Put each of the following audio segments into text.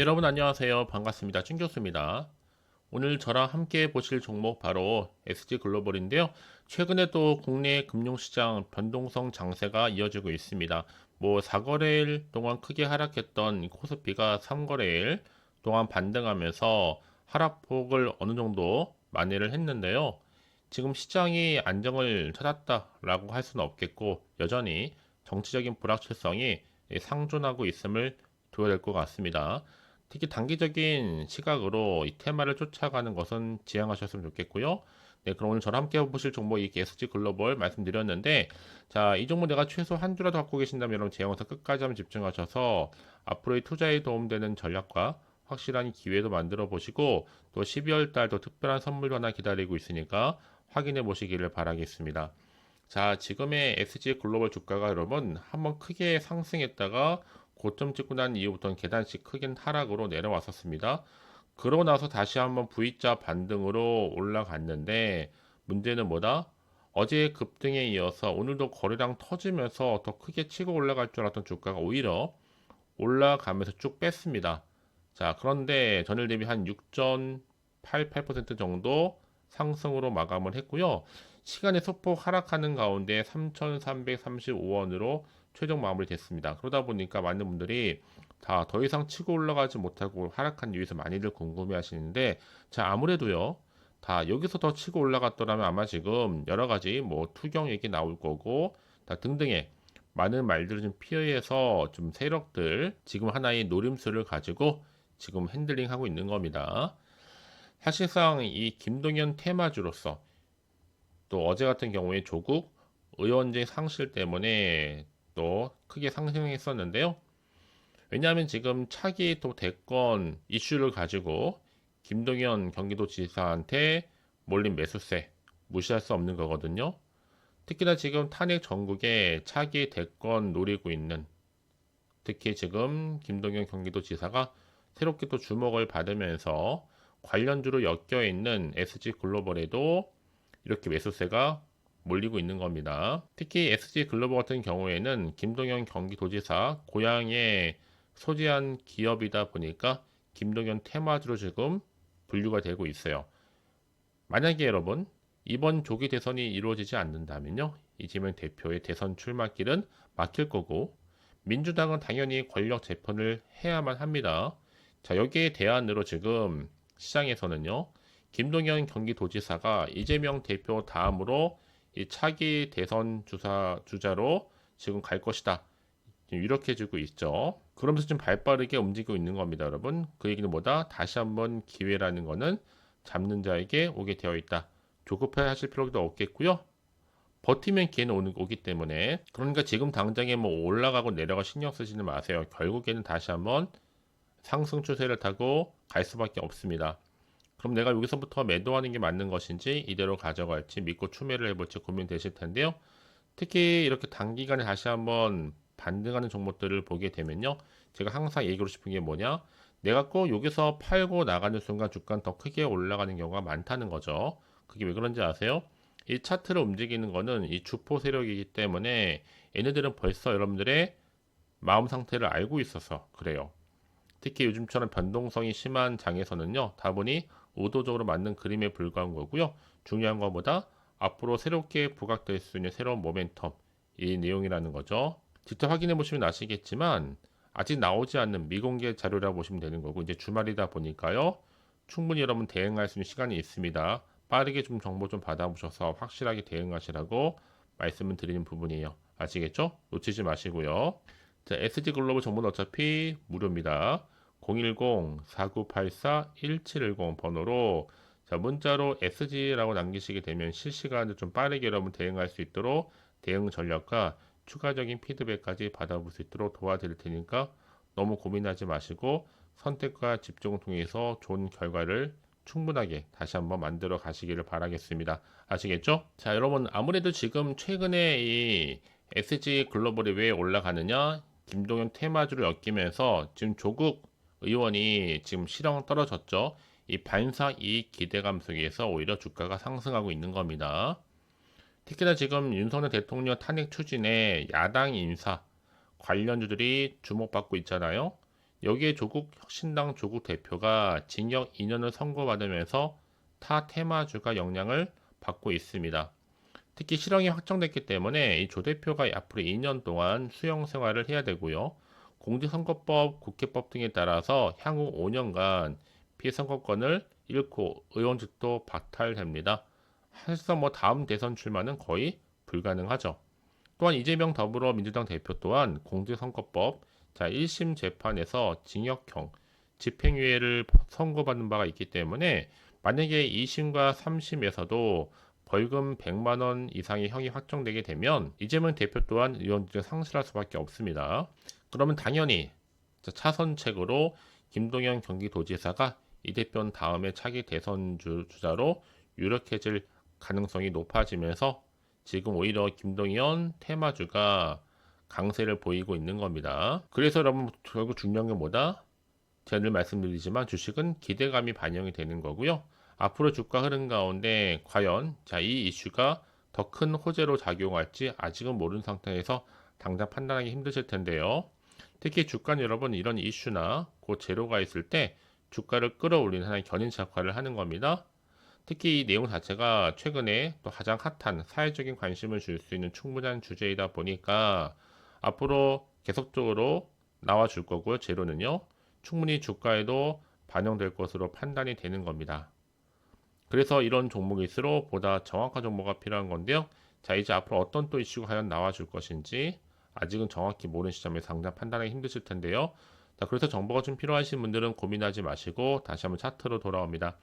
네, 여러분 안녕하세요. 반갑습니다. 찐 교수입니다. 오늘 저랑 함께 보실 종목 바로 SG 글로벌인데요. 최근에 또 국내 금융시장 변동성 장세가 이어지고 있습니다. 뭐 4거래일 동안 크게 하락했던 코스피가 3거래일 동안 반등하면서 하락폭을 어느 정도 만회를 했는데요. 지금 시장이 안정을 찾았다라고 할 수는 없겠고 여전히 정치적인 불확실성이 상존하고 있음을 둬야 될 것 같습니다. 특히 단기적인 시각으로 이 테마를 쫓아가는 것은 지양하셨으면 좋겠고요. 네, 그럼 오늘 저랑 함께 보실 종목 이 SG 글로벌 말씀드렸는데, 자, 이 종목 내가 최소 한 주라도 갖고 계신다면 여러분 제 영상 끝까지 한번 집중하셔서 앞으로의 투자에 도움되는 전략과 확실한 기회도 만들어 보시고 또 12월 달도 특별한 선물도 하나 기다리고 있으니까 확인해 보시기를 바라겠습니다. 자, 지금의 SG 글로벌 주가가 여러분 한번 크게 상승했다가 고점 찍고 난 이후부터는 계단식 크긴 하락으로 내려왔었습니다. 그러고 나서 다시 한번 V자 반등으로 올라갔는데 문제는 뭐다? 어제 급등에 이어서 오늘도 거래량 터지면서 더 크게 치고 올라갈 줄 알았던 주가가 오히려 올라가면서 쭉 뺐습니다. 자, 그런데 전일 대비 한 6.88% 정도 상승으로 마감을 했고요. 시간의 소폭 하락하는 가운데 3,335원으로 최종 마무리됐습니다. 그러다 보니까 많은 분들이 다 더 이상 치고 올라가지 못하고 하락한 이유에서 많이들 궁금해 하시는데 자 아무래도요 다 여기서 더 치고 올라갔더라면 아마 지금 여러 가지 뭐 투경 얘기 나올 거고 다 등등의 많은 말들을 좀 피해서 좀 세력들 지금 하나의 노림수를 가지고 지금 핸들링 하고 있는 겁니다. 사실상 이 김동연 테마주로서 또 어제 같은 경우에 조국 의원제 상실 때문에 또 크게 상승했었는데요. 왜냐하면 지금 차기 또 대권 이슈를 가지고 김동연 경기도지사한테 몰린 매수세 무시할 수 없는 거거든요. 특히나 지금 탄핵 전국에 차기 대권 노리고 있는 특히 지금 김동연 경기도지사가 새롭게 또 주목을 받으면서 관련주로 엮여 있는 SG 글로벌에도 이렇게 매수세가 몰리고 있는 겁니다. 특히 SG 글로벌 같은 경우에는 김동연 경기도지사 고향에 소재한 기업이다 보니까 김동연 테마주로 지금 분류가 되고 있어요. 만약에 여러분 이번 조기 대선이 이루어지지 않는다면요. 이재명 대표의 대선 출마길은 막힐 거고 민주당은 당연히 권력 재편을 해야만 합니다. 자, 여기에 대안으로 지금 시장에서는요. 김동연 경기도지사가 이재명 대표 다음으로 이 차기 대선 주사 주자로 지금 갈 것이다. 이렇게 주고 있죠. 그러면서 좀 발빠르게 움직이고 있는 겁니다, 여러분. 그 얘기는 뭐다? 다시 한번 기회라는 거는 잡는 자에게 오게 되어 있다. 조급해 하실 필요도 없겠고요. 버티면 기회는 오는 오기 때문에 그러니까 지금 당장에 뭐 올라가고 내려가 신경 쓰지는 마세요. 결국에는 다시 한번 상승 추세를 타고 갈 수밖에 없습니다. 그럼 내가 여기서부터 매도하는 게 맞는 것인지 이대로 가져갈지 믿고 추매를 해볼지 고민되실 텐데요. 특히 이렇게 단기간에 다시 한번 반등하는 종목들을 보게 되면요. 제가 항상 얘기하고 싶은 게 뭐냐. 내가 꼭 여기서 팔고 나가는 순간 주가는 더 크게 올라가는 경우가 많다는 거죠. 그게 왜 그런지 아세요? 이 차트를 움직이는 거는 이 주포 세력이기 때문에 얘네들은 벌써 여러분들의 마음 상태를 알고 있어서 그래요. 특히 요즘처럼 변동성이 심한 장에서는요. 다분히 의도적으로 만든 그림에 불과한 거고요. 중요한 것보다 앞으로 새롭게 부각될 수 있는 새로운 모멘텀 이 내용이라는 거죠. 직접 확인해 보시면 아시겠지만 아직 나오지 않는 미공개 자료라고 보시면 되는 거고 이제 주말이다 보니까요. 충분히 여러분 대응할 수 있는 시간이 있습니다. 빠르게 좀 정보 좀 받아보셔서 확실하게 대응하시라고 말씀을 드리는 부분이에요. 아시겠죠? 놓치지 마시고요. 자, SG 글로벌 정보는 어차피 무료입니다. 010-4984-1710 번호로 자, 문자로 SG라고 남기시게 되면 실시간으로 좀 빠르게 여러분 대응할 수 있도록 대응 전략과 추가적인 피드백까지 받아볼 수 있도록 도와드릴 테니까 너무 고민하지 마시고 선택과 집중을 통해서 좋은 결과를 충분하게 다시 한번 만들어 가시기를 바라겠습니다. 아시겠죠? 자, 여러분 아무래도 지금 최근에 이 SG 글로벌이 왜 올라가느냐? 김동연 테마주를 엮이면서 지금 조국 의원이 지금 실형 떨어졌죠. 이 반사 이익 기대감 속에서 오히려 주가가 상승하고 있는 겁니다. 특히나 지금 윤석열 대통령 탄핵 추진에 야당 인사 관련주들이 주목받고 있잖아요. 여기에 조국 혁신당 조국 대표가 징역 2년을 선고받으면서 타 테마주가 영향을 받고 있습니다. 특히 실형이 확정됐기 때문에 이 조 대표가 앞으로 2년 동안 수용 생활을 해야 되고요. 공직선거법, 국회법 등에 따라서 향후 5년간 피선거권을 잃고 의원직도 박탈됩니다. 사실상 뭐 다음 대선 출마는 거의 불가능하죠. 또한 이재명 더불어민주당 대표 또한 공직선거법 자 1심 재판에서 징역형 집행유예를 선고받는 바가 있기 때문에 만약에 2심과 3심에서도 벌금 100만 원 이상의 형이 확정되게 되면 이재명 대표 또한 의원직을 상실할 수밖에 없습니다. 그러면 당연히 차선책으로 김동연 경기도지사가 이 대표 다음에 차기 대선 주, 주자로 유력해질 가능성이 높아지면서 지금 오히려 김동연 테마주가 강세를 보이고 있는 겁니다. 그래서 여러분 결국 중요한 게 뭐다? 제가 늘 말씀드리지만 주식은 기대감이 반영이 되는 거고요. 앞으로 주가 흐름 가운데 과연 자 이 이슈가 더 큰 호재로 작용할지 아직은 모르는 상태에서 당장 판단하기 힘드실 텐데요. 특히 주가는 여러분 이런 이슈나 그 재료가 있을 때 주가를 끌어올리는 하나의 견인 역할을 하는 겁니다. 특히 이 내용 자체가 최근에 또 가장 핫한 사회적인 관심을 줄 수 있는 충분한 주제이다 보니까 앞으로 계속적으로 나와줄 거고요. 재료는요. 충분히 주가에도 반영될 것으로 판단이 되는 겁니다. 그래서 이런 종목일수록 보다 정확한 정보가 필요한 건데요. 자, 이제 앞으로 어떤 또 이슈가 과연 나와줄 것인지 아직은 정확히 모르는 시점에서 당장 판단하기 힘드실 텐데요. 자, 그래서 정보가 좀 필요하신 분들은 고민하지 마시고 다시 한번 차트로 돌아옵니다.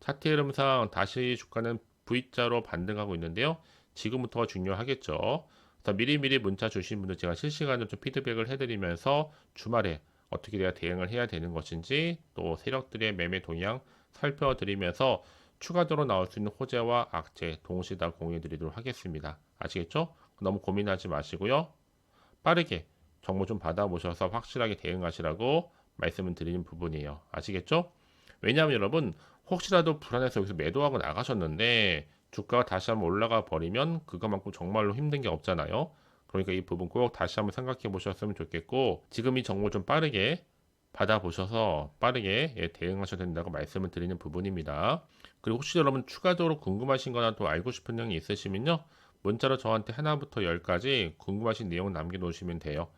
차트 흐름상 다시 주가는 V자로 반등하고 있는데요. 지금부터가 중요하겠죠. 그래서 미리미리 문자 주신 분들 제가 실시간으로 좀 피드백을 해드리면서 주말에 어떻게 내가 대응을 해야 되는 것인지 또 세력들의 매매 동향 살펴드리면서 추가적으로 나올 수 있는 호재와 악재 동시에 다 공유해 드리도록 하겠습니다. 아시겠죠? 너무 고민하지 마시고요. 빠르게 정보 좀 받아보셔서 확실하게 대응하시라고 말씀을 드리는 부분이에요. 아시겠죠? 왜냐하면 여러분 혹시라도 불안해서 여기서 매도하고 나가셨는데 주가가 다시 한번 올라가 버리면 그것만큼 정말로 힘든 게 없잖아요. 그러니까 이 부분 꼭 다시 한번 생각해 보셨으면 좋겠고 지금 이 정보 좀 빠르게 받아보셔서 빠르게 예, 대응하셔야 된다고 말씀을 드리는 부분입니다. 그리고 혹시 여러분 추가적으로 궁금하신 거나 또 알고 싶은 내용이 있으시면요. 문자로 저한테 하나부터 열까지 궁금하신 내용 남겨놓으시면 돼요.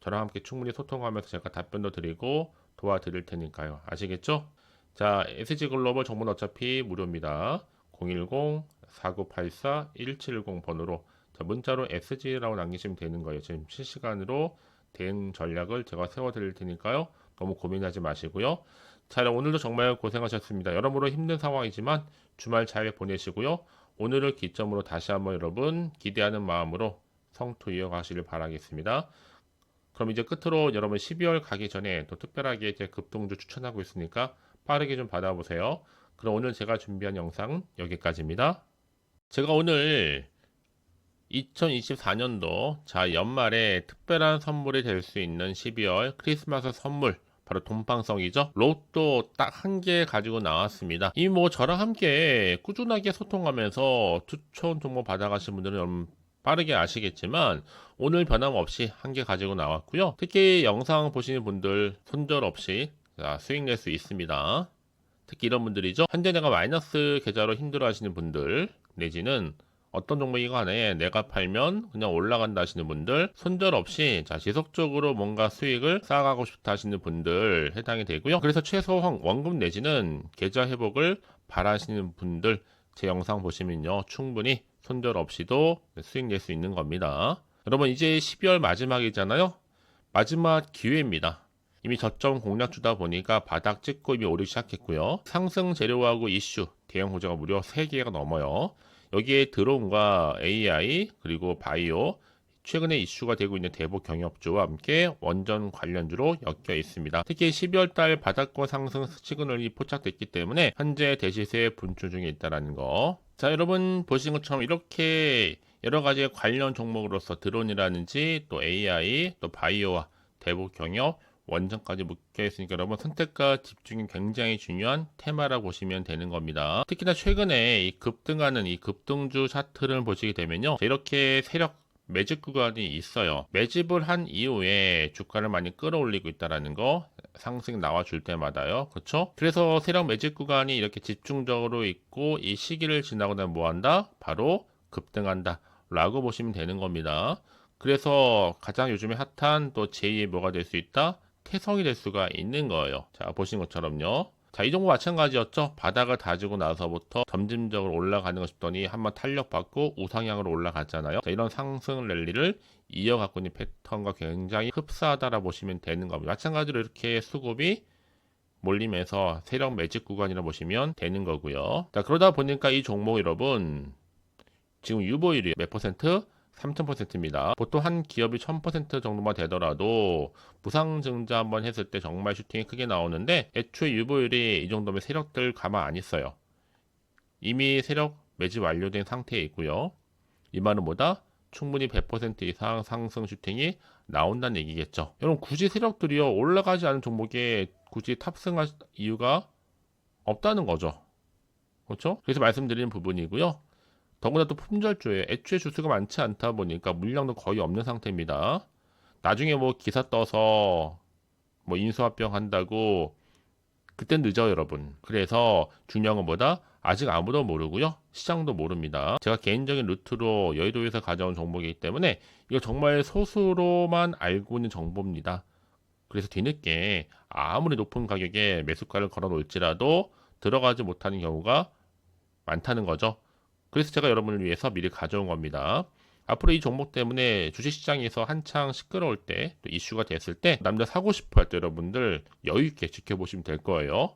저랑 함께 충분히 소통하면서 제가 답변도 드리고 도와드릴 테니까요. 아시겠죠? 자, SG글로벌 정보는 어차피 무료입니다. 010-4984-1710 번호로 문자로 SG라고 남기시면 되는 거예요. 지금 실시간으로 대응 전략을 제가 세워드릴 테니까요. 너무 고민하지 마시고요. 자, 오늘도 정말 고생하셨습니다. 여러모로 힘든 상황이지만 주말 잘 보내시고요. 오늘을 기점으로 다시 한번 여러분 기대하는 마음으로 성투 이어가시길 바라겠습니다. 그럼 이제 끝으로 여러분 12월 가기 전에 또 특별하게 이제 급등주 추천하고 있으니까 빠르게 좀 받아보세요. 그럼 오늘 제가 준비한 영상 여기까지입니다. 제가 오늘 2024년도 자 연말에 특별한 선물이 될 수 있는 12월 크리스마스 선물 바로 돈방석이죠. 로또 딱 한 개 가지고 나왔습니다. 이 뭐 저랑 함께 꾸준하게 소통하면서 추천 정보 받아가신 분들은 여러분 빠르게 아시겠지만 오늘 변함없이 한 개 가지고 나왔고요. 특히 영상 보시는 분들 손절 없이 수익 낼 수 있습니다. 특히 이런 분들이죠. 현재 내가 마이너스 계좌로 힘들어 하시는 분들 내지는 어떤 종목이 간에 내가 팔면 그냥 올라간다 하시는 분들 손절 없이 자 지속적으로 뭔가 수익을 쌓아가고 싶다 하시는 분들 해당이 되고요. 그래서 최소 원금 내지는 계좌 회복을 바라시는 분들 제 영상 보시면요 충분히 손절 없이도 수익 낼 수 있는 겁니다. 여러분 이제 12월 마지막이잖아요. 마지막 기회입니다. 이미 저점 공략주다 보니까 바닥 찍고 이미 오르기 시작했고요. 상승 재료하고 이슈 대형 호재가 무려 3개가 넘어요. 여기에 드론과 AI 그리고 바이오 최근에 이슈가 되고 있는 대북 경협주와 함께 원전 관련주로 엮여 있습니다. 특히 12월 달 바닥권 상승 시그널이 포착됐기 때문에 현재 대시세 분출 중에 있다는 거. 자, 여러분 보신 것처럼 이렇게 여러 가지 관련 종목으로서 드론이라든지 또 AI 또 바이오와 대북 경협 원전까지 묶여 있으니까 여러분 선택과 집중이 굉장히 중요한 테마라고 보시면 되는 겁니다. 특히나 최근에 이 급등하는 이 급등주 차트를 보시게 되면요. 이렇게 세력 매집 구간이 있어요. 매집을 한 이후에 주가를 많이 끌어올리고 있다라는 거 상승 나와 줄 때마다요. 그렇죠? 그래서 세력 매집 구간이 이렇게 집중적으로 있고 이 시기를 지나고 나면 뭐 한다? 바로 급등한다. 라고 보시면 되는 겁니다. 그래서 가장 요즘에 핫한 또 제2의 뭐가 될 수 있다? 태성이 될 수가 있는 거예요. 자, 보신 것처럼요. 자, 이 종목 마찬가지였죠. 바닥을 다지고 나서부터 점진적으로 올라가는 거 싶더니 한번 탄력받고 우상향으로 올라갔잖아요. 자, 이런 상승 랠리를 이어갖고 있는 패턴과 굉장히 흡사하다라 보시면 되는 겁니다. 마찬가지로 이렇게 수급이 몰리면서 세력 매집 구간이라 보시면 되는 거고요. 자, 그러다 보니까 이 종목 여러분 지금 유보율이 몇 퍼센트? 3000%입니다. 보통 한 기업이 1000% 정도만 되더라도 무상증자 한번 했을 때 정말 슈팅이 크게 나오는데 애초에 유보율이 이 정도면 세력들 가만 안 있어요. 이미 세력 매집 완료된 상태에 있고요. 이 말은 뭐다? 충분히 100% 이상 상승 슈팅이 나온다는 얘기겠죠. 여러분 굳이 세력들이요 올라가지 않은 종목에 굳이 탑승할 이유가 없다는 거죠. 그렇죠? 그래서 말씀드리는 부분이고요. 더구나 또 품절주에 애초에 주수가 많지 않다 보니까 물량도 거의 없는 상태입니다. 나중에 뭐 기사 떠서 뭐 인수합병 한다고 그땐 늦어 여러분. 그래서 중요한 건 뭐다? 아직 아무도 모르고요. 시장도 모릅니다. 제가 개인적인 루트로 여의도에서 가져온 정보이기 때문에 이거 정말 소수로만 알고 있는 정보입니다. 그래서 뒤늦게 아무리 높은 가격에 매수가를 걸어 놓을지라도 들어가지 못하는 경우가 많다는 거죠. 그래서 제가 여러분을 위해서 미리 가져온 겁니다. 앞으로 이 종목 때문에 주식시장에서 한창 시끄러울 때, 또 이슈가 됐을 때, 남자 사고 싶어 할 때 여러분들 여유있게 지켜보시면 될 거예요.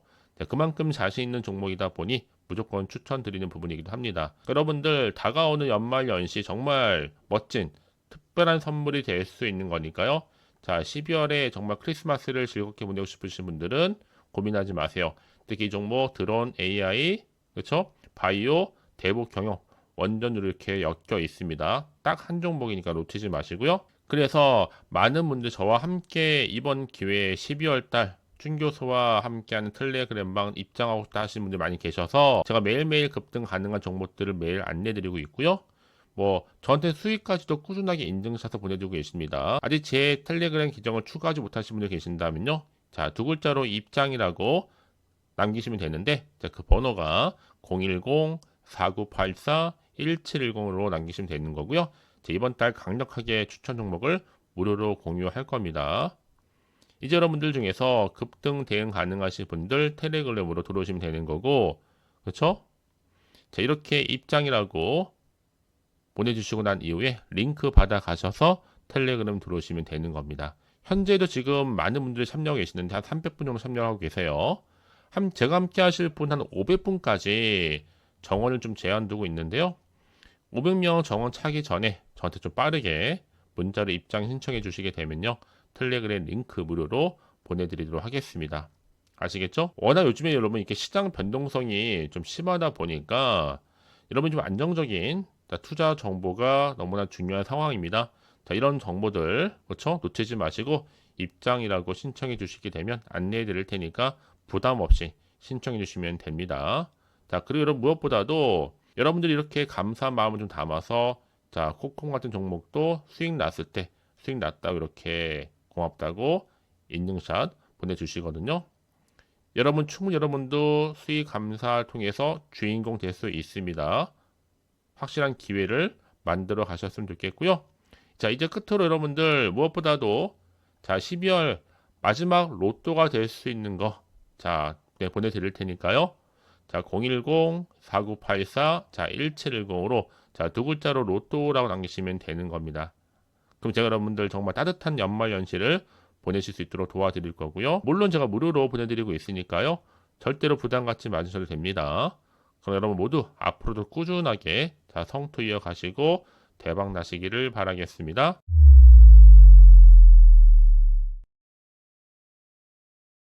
그만큼 자신 있는 종목이다 보니 무조건 추천드리는 부분이기도 합니다. 여러분들 다가오는 연말 연시 정말 멋진 특별한 선물이 될 수 있는 거니까요. 자, 12월에 정말 크리스마스를 즐겁게 보내고 싶으신 분들은 고민하지 마세요. 특히 이 종목 드론 AI, 그렇죠? 바이오, 대북 경영 원전으로 이렇게 엮여 있습니다. 딱 한 종목이니까 놓치지 마시고요. 그래서 많은 분들 저와 함께 이번 기회에 12월 달 준교수와 함께하는 텔레그램방 입장하고 싶다 하시는 분들 많이 계셔서 제가 매일매일 급등 가능한 정보들을 매일 안내드리고 있고요. 뭐 저한테 수익까지도 꾸준하게 인증샷을 보내주고 계십니다. 아직 제 텔레그램 계정을 추가하지 못하신 분들 계신다면요. 자, 두 글자로 입장이라고 남기시면 되는데 그 번호가 010 4984-1710으로 남기시면 되는 거고요. 이번 달 강력하게 추천 종목을 무료로 공유할 겁니다. 이제 여러분들 중에서 급등 대응 가능하신 분들 텔레그램으로 들어오시면 되는 거고, 그렇죠? 자, 이렇게 입장이라고 보내주시고 난 이후에 링크 받아 가셔서 텔레그램 들어오시면 되는 겁니다. 현재도 지금 많은 분들이 참여하고 계시는데 한 300분 정도 참여하고 계세요. 한 제가 함께 하실 분 한 500분까지 정원을 좀 제한 두고 있는데요. 500명 정원 차기 전에 저한테 좀 빠르게 문자로 입장 신청해 주시게 되면요. 텔레그램 링크 무료로 보내드리도록 하겠습니다. 아시겠죠? 워낙 요즘에 여러분 이렇게 시장 변동성이 좀 심하다 보니까 여러분 좀 안정적인 투자 정보가 너무나 중요한 상황입니다. 자, 이런 정보들 그렇죠? 놓치지 마시고 입장이라고 신청해 주시게 되면 안내해 드릴 테니까 부담 없이 신청해 주시면 됩니다. 자, 그리고 여러분 무엇보다도 여러분들이 이렇게 감사한 마음을 좀 담아서 자, 코콩 같은 종목도 수익 났을 때 수익 났다고 이렇게 고맙다고 인증샷 보내주시거든요. 여러분 충분히 여러분도 수익 감사를 통해서 주인공 될 수 있습니다. 확실한 기회를 만들어 가셨으면 좋겠고요. 자, 이제 끝으로 여러분들 무엇보다도 자, 12월 마지막 로또가 될 수 있는 거 자, 네, 보내드릴 테니까요. 자, 010-4984, 자, 1710으로, 자, 두 글자로 로또라고 남기시면 되는 겁니다. 그럼 제가 여러분들 정말 따뜻한 연말 연시를 보내실 수 있도록 도와드릴 거고요. 물론 제가 무료로 보내드리고 있으니까요. 절대로 부담 갖지 마셔도 됩니다. 그럼 여러분 모두 앞으로도 꾸준하게 자, 성투 이어가시고 대박 나시기를 바라겠습니다.